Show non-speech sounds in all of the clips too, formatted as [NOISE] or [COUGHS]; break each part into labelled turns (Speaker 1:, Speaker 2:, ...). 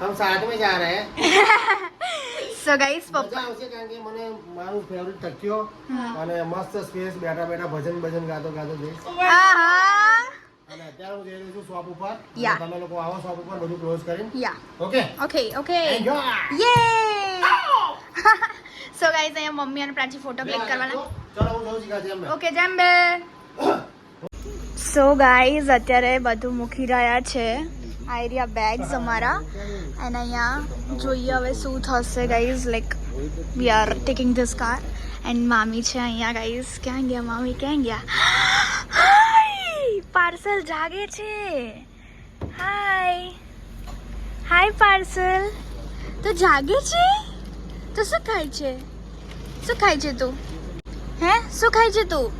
Speaker 1: हम साथ में जा रहे हैं
Speaker 2: સો ગાઈસ
Speaker 1: મજા
Speaker 2: પપ્પા
Speaker 1: આવશે કારણ કે મને મારું ફેવરિટ તકિયો અને મસ્ત સ્પેસ બેઠા બેઠા ભજન ભજન ગાતો ગાતો જઈશ
Speaker 2: આહા
Speaker 1: અને અત્યારે હું જઈ રહ્યો છું શોપ ઉપર
Speaker 2: Yeah.
Speaker 1: તમે લોકો આવો શોપ ઉપર બધું ક્લોઝ કરીને
Speaker 2: yeah
Speaker 1: okay
Speaker 2: okay okay
Speaker 1: Enjoy.
Speaker 2: યે સો ગાઈસ અહીંયા મમ્મી અને પ્રાચી ફોટો ક્લિક કરવાના
Speaker 1: ચલો હું જઉં છું જેમ
Speaker 2: ઓકે જેમ બે [COUGHS] સો ગાઈઝ અત્યારે બધું મૂકી રહ્યા છે આ એરિયા બેગ્સ અમારા અને અહીંયા જોઈએ હવે શું થશે guys like we are taking this car and મામી છે અહીંયા ગાઈઝ ક્યાં ગયા મામી ક્યાં ગયા હાય પાર્સલ જાગે છે હાય હાય પાર્સલ તો જાગે છે તો શું ખાય છે શું ખાય છે તું હે શું ખાય છે તું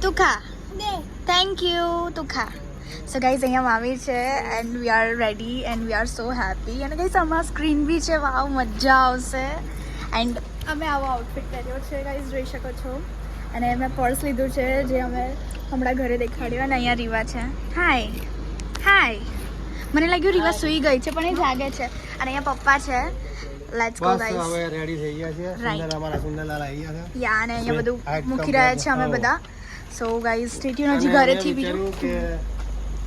Speaker 2: તું ખા થેન્ક યુ તું ખા સો ગાઈઝ અહીંયા મામી છે and we are ready and we are so happy અને ગાઈઝ આમાં સ્ક્રીન બી છે. વાવ મજા આવશે. એન્ડ અમે આવો આઉટફિટ પહેર્યો છે ગાઈઝ જોઈ શકો છો. અને મેં પર્સ લીધું છે જે અમે હમણાં ઘરે દેખાડ્યું. અને અહીંયા રીવા છે. હાય હાય મને લાગ્યું રીવા સૂઈ ગઈ છે પણ એ જાગે છે. અને અહીંયા પપ્પા છે. લેટ્સ ગો
Speaker 1: બસ
Speaker 2: ગાઈઝ
Speaker 1: હવે રેડી થઈ ગયા છે. સુંદર અમારા સુંદરલાલ આવી ગયા છે.
Speaker 2: યા અને અહીંયા બધું મૂકી રહ્યા છે અમે બધા. સો ગાઈઝ સ્ટેટ્યુ હજી ઘરેથી બીજું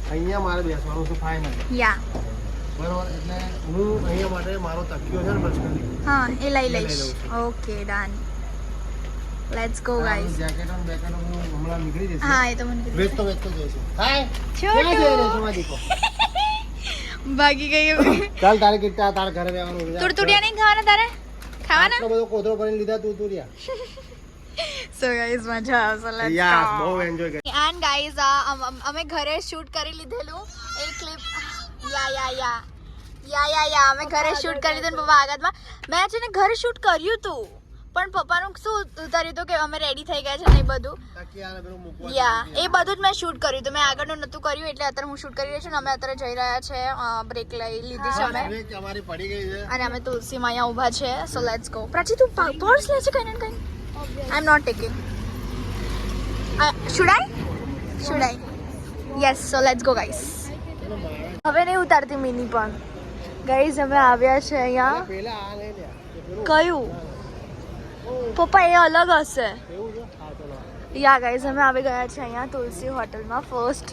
Speaker 1: અહીંયા મારે બેસવાનું છે ફાઇનલ
Speaker 2: યા.
Speaker 1: બરાબર એટલે હું અહીંયા માટે મારો તકિયો છે ને પર્સનલી
Speaker 2: હા એ લઈ
Speaker 1: લઈ
Speaker 2: લઈશ. Okay done let's go guys
Speaker 1: jacket on Beckett હું હમણાં નીકળી જશે
Speaker 2: હા એ તો મને.
Speaker 1: વેચતો વેચતો જઈશું. હાય ક્યાં જઈ રહ્યો
Speaker 2: છોટું
Speaker 1: દીકો? [LAUGHS]
Speaker 2: ભાગી ગઈ
Speaker 1: ચાલ તારે કેટલા તારે ઘરે રહેવાનું
Speaker 2: તુડતુડિયા નહીં ખાવાના તારે? ખાવાના?
Speaker 1: બધો કોથળો ભરીને લીધા તુરતુડિયા [LAUGHS]
Speaker 2: સો ગાઈઝ મજા આવશે. લેટ્સ
Speaker 1: યસ બહુ એન્જોય કરી.
Speaker 2: એન્ડ ગાઈઝ અમે ઘરે શૂટ કરી લીધેલું. એ ક્લિપ યા યા યા યા યા યા અમે ઘરે શૂટ કરી લીધું ને પપ્પા આગળમાં. મેં છે ને ઘરે શૂટ કર્યું હતું પણ પપ્પાનું શું ઉતાર્યું હતું કે અમે રેડી થઈ ગયા છે ને એ બધું? યા એ બધું જ મેં શૂટ કર્યું હતું મેં આગળનું નહોતું કર્યું એટલે અત્યારે હું શૂટ કરી રહી છું ને અમે અત્યારે જઈ રહ્યા છે બ્રેક લઈ લીધી છે અમે.
Speaker 1: બ્રેક અમારી પડી ગઈ છે.
Speaker 2: અને અમે તુલસીમાં અહીંયા ઊભા છે. સો લેટ્સ ગો પ્રાચી તું પર્સ લે છે કઈ ને કઈ? I not not taking should I? Should I? Yes so let's go guys. હવે નહીં ઉતારતી મિની પણ. ગાઈઝ અમે આવ્યા છે અહીંયા. કયું? પપ્પા, એ અલગ હશે. યા ગાઈઝ અમે આવી ગયા છે અહીંયા તુલસી હોટલમાં. ફર્સ્ટ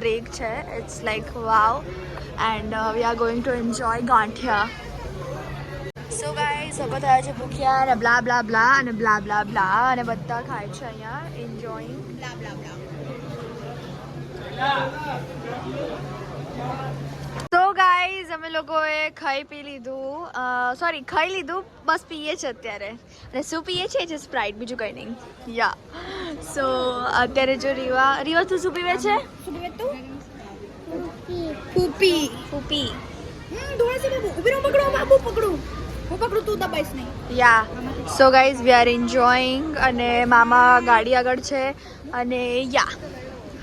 Speaker 2: બ્રેક છે. It's like wow and we are going to enjoy gathiya. So થયો છે ભૂખ્યા અને બ્લા બ્લા બ્લા અને બ્લા બ્લા બ્લા અને બધા ખાય છે અહીંયા એન્જોઈંગ બ્લા બ્લા બ્લા તો ગાઈઝ અમે લોકોએ ખાઈ પી લીધું. સોરી ખાઈ લીધું બસ પીએ છે અત્યારે. અને શું પીએ છે? જે સ્પ્રાઇટ બીજું કંઈ નહીં. યા સો અત્યારે જો રીવા રીવા તું શું પીવે છે? શું પીવે તું? પૂપી પૂપી yeah so guys we are enjoying અને મામા ગાડી આગળ છે અને યા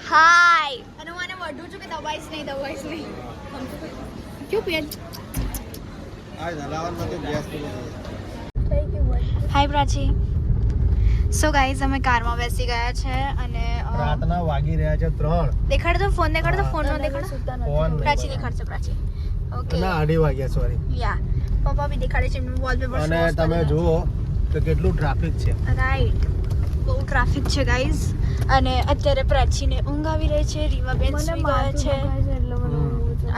Speaker 2: હાય અને હું આને વઢું છું કે દબાઈશ નહીં દબાઈશ નહીં. ક્યું
Speaker 1: પેલું
Speaker 2: હાય પ્રાચી. સો ગાઈઝ અમે કારમાં બેસી ગયા છે અને
Speaker 1: રાતના વાગી રહ્યા છે 3
Speaker 2: દેખાડ તો ફોન દેખાડ તો ફોન નો દેખાડ
Speaker 1: ફોન.
Speaker 2: પ્રાચી દેખાડશે પ્રાચી. ઓકે
Speaker 1: ના અઢી વાગ્યા સોરી
Speaker 2: યા પપ્પા બી દેખાડે છે વોલપેપર
Speaker 1: અને તમે જુઓ તો કેટલું ટ્રાફિક છે.
Speaker 2: રાઈટ બહુ ટ્રાફિક છે ગાઈઝ અને અત્યારે પ્રાચીને ઊંઘ આવી રહી છે રીવાબેન સુઈ ગયા છે.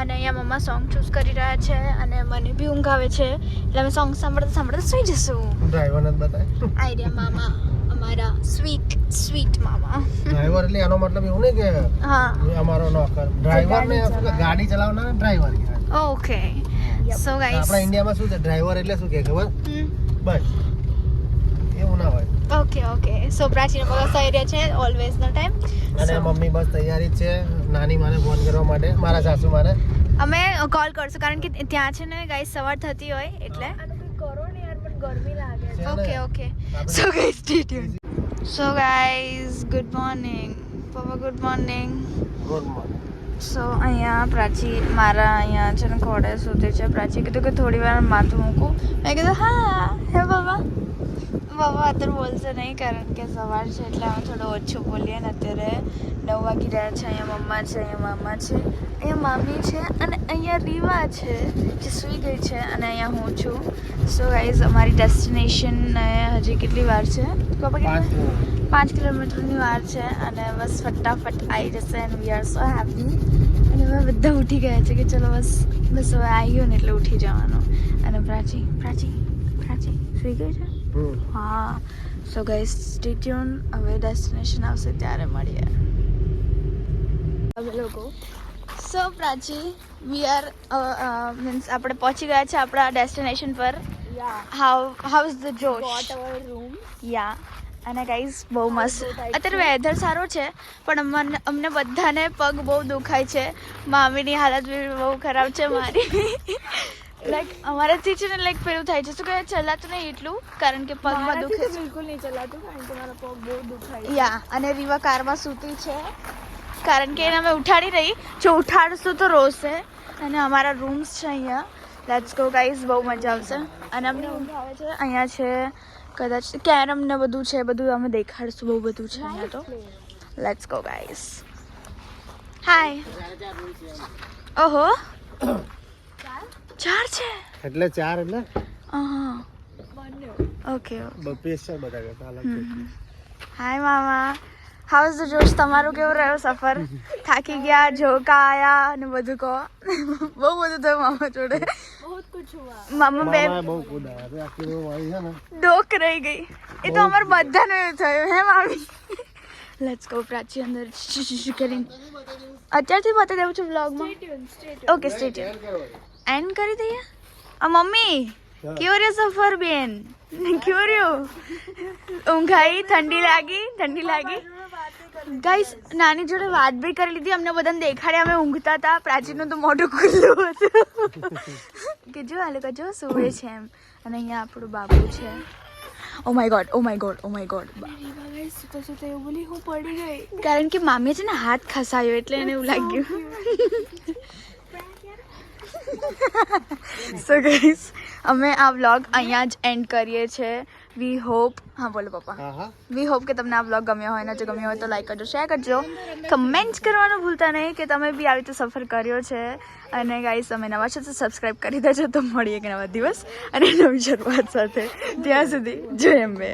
Speaker 2: અને અહીંયા મમ્મા સોંગ ચૂઝ કરી રહ્યા છે અને મને બી ઊંઘ આવે છે. એટલે અમે સોંગ સાંભળતા સાંભળતા સુઈ જશું.
Speaker 1: ડ્રાઈવરને બતાય
Speaker 2: આઈડિયા મામા અમારા સ્વીટ સ્વીટ મામા
Speaker 1: ડ્રાઈવર એટલે એનો મતલબ એવું નહીં કે
Speaker 2: હા.
Speaker 1: અમારો નોકર. ડ્રાઈવર ને ગાડી ચલાવનાર. ડ્રાઈવર કહેવાય
Speaker 2: ઓકે સો ગાઈસ
Speaker 1: આપણા ઇન્ડિયામાં શું છે? ડ્રાઈવર એટલે શું કે ખબર? બસ. એવું ના હોય.
Speaker 2: ઓકે ઓકે સો પ્રાચીન મગજ થઈ રહ્યા છે ઓલવેઝ નો ટાઈમ
Speaker 1: અને મમ્મી બસ તૈયારી છે. નાની માને ફોન કરવા માટે. મારા સાસુ મારે
Speaker 2: અમે કોલ કરશું કારણ કે ત્યાં છે ને ગાઈસ સવાર થતી હોય એટલે.
Speaker 1: છે. ને,
Speaker 2: okay
Speaker 1: okay
Speaker 2: so guys stay tune so guys good morning પપ્પા good morning
Speaker 1: good morning
Speaker 2: so અહીંયા પ્રાચી મારા અહીંયા છે ને ઘોડે સૂતી છે પ્રાચી. કીધું કે થોડી વાર માથું મૂકું. મેં કીધું હા હે બાબા. બાબા અત્યારે બોલશે નહીં કારણ કે સવાર છે એટલે અમે થોડું ઓછું બોલીએ ને અત્યારે નવ વાગી રહ્યા છે. અહીંયા મમ્મા છે અહીંયા મામા છે અહીંયા મામી છે અને અહીંયા રીવા છે જે સૂઈ ગઈ છે અને અહીંયા હું છું. સો ગાઈઝ અમારી ડેસ્ટિનેશન હજી કેટલી વાર છે?
Speaker 1: પાંચ
Speaker 2: કેટલી પાંચ કિલોમીટરની વાર છે અને બસ ફટાફટ આવી જશે and we are so happy બધા ઉઠી ગયા છે કે ચલો બસ બસ હવે આવી ગયો ને એટલે ઉઠી જવાનું. અને પ્રાચી પ્રાચી પ્રાચી સુઈ ગઈ છે? હા. સો ગાઈસ સ્ટેટ્યુન હવે ડેસ્ટિનેશન આવશે ત્યારે મળીએ. અમે લોકો. So Prachi we are means આપણે પહોંચી ગયા છે આપણા ડેસ્ટિનેશન પર. હાઉ હાઉ ઇઝ ધ જોશ યા અને ગાઈઝ બહુ મસ્ત. અત્યારે વેધર સારો છે પણ અમને અમને બધાને પગ બહુ દુખાય છે. મામીની હાલત બી બહુ ખરાબ છે મારી. [LAUGHS] લાઈક અમારાથી છે ને લાઈક પેલું થાય છે. શું કહે ચલાતું નહીં એટલું કારણ કે પગમાં દુખે છે.
Speaker 3: બિલકુલ નહીં ચલાતું કારણ કે મારો પગ બહુ દુખાય
Speaker 2: યા અને રીવા કારમાં સૂતી છે. કારણ કે એને અમે ઉઠાડી રહી જો ઉઠાડશું તો રોશે. અને અમારા રૂમ્સ છે અહીંયા. લેટ્સ ગો ગાઈઝ બહુ મજા આવશે. અને અમને ઊંઘ આવે છે. અહીંયા છે કદાચ કેરમ ને બધું છે બધું અમે દેખાડશું બહુ બધું છે અહીંયા તો. લેટ્સ ગો ગાઈસ હાય ઓહો. ચાર છે?
Speaker 1: એટલે ચાર એટલે?
Speaker 2: હા ઓકે
Speaker 1: સ્પેશિયલ બધા
Speaker 2: હાય મામા. હાઉસ ધ જોશ તમારો કેવો રહ્યો સફર થાકી ગયા જોકા આયા અને બધું કહો બહુ બધું થયું મામા જોડે મામા બે
Speaker 1: ને
Speaker 2: ડોક રહી ગઈ એ તો અમારે બધાને થયું હે મામી લેટ્સ ગો પ્રાચી અંદર શુ શુ શુ કરીને અત્યારથી બતાવી દેવું છું વ્લોગમાં ઓકે સ્ટેટ એન્ડ કરી દઈએ આ મમ્મી કેવો રહ્યો સફર બેન કેવો રહ્યો ઊંઘાઈ ઠંડી લાગી ઠંડી લાગી ગાઈસ નાની જોડે વાત બી કરી લીધી, અમને બધાને દેખાડ્યા, અમે ઊંઘતા હતા. પ્રાચીનનું તો મોઢું ખુલ્લું હતું. [LAUGHS] કે જો આ લોકો જો સુવે છે એમ. અને અહીંયા આપણું બાબુ છે. ઓ my god oh my god oh my god
Speaker 3: સુતા સુતા એવું બોલી હું પડી ગઈ
Speaker 2: કારણ કે મામીએ છે ને હાથ ખસાયો એટલે એને એવું લાગ્યું. [LAUGHS] સો ગાઈસ અમે આ વ્લોગ અહીંયા જ એન્ડ કરીએ છીએ. વી હોપ હા બોલો પપ્પા. વી હોપ કે તમને આ બ્લોગ ગમ્યો હોય ને જો ગમ્યો હોય તો લાઈક કરજો શેર કરજો. કમેન્ટ કરવાનું ભૂલતા નહીં કે તમે બી આવી રીતે સફર કર્યો છે. અને ગાઈસ તમે નવા છો તો સબસ્ક્રાઈબ કરી દેજો તો મળીએ એક નવા દિવસ અને નવી શરૂઆત સાથે. ત્યાં સુધી જય અંબે.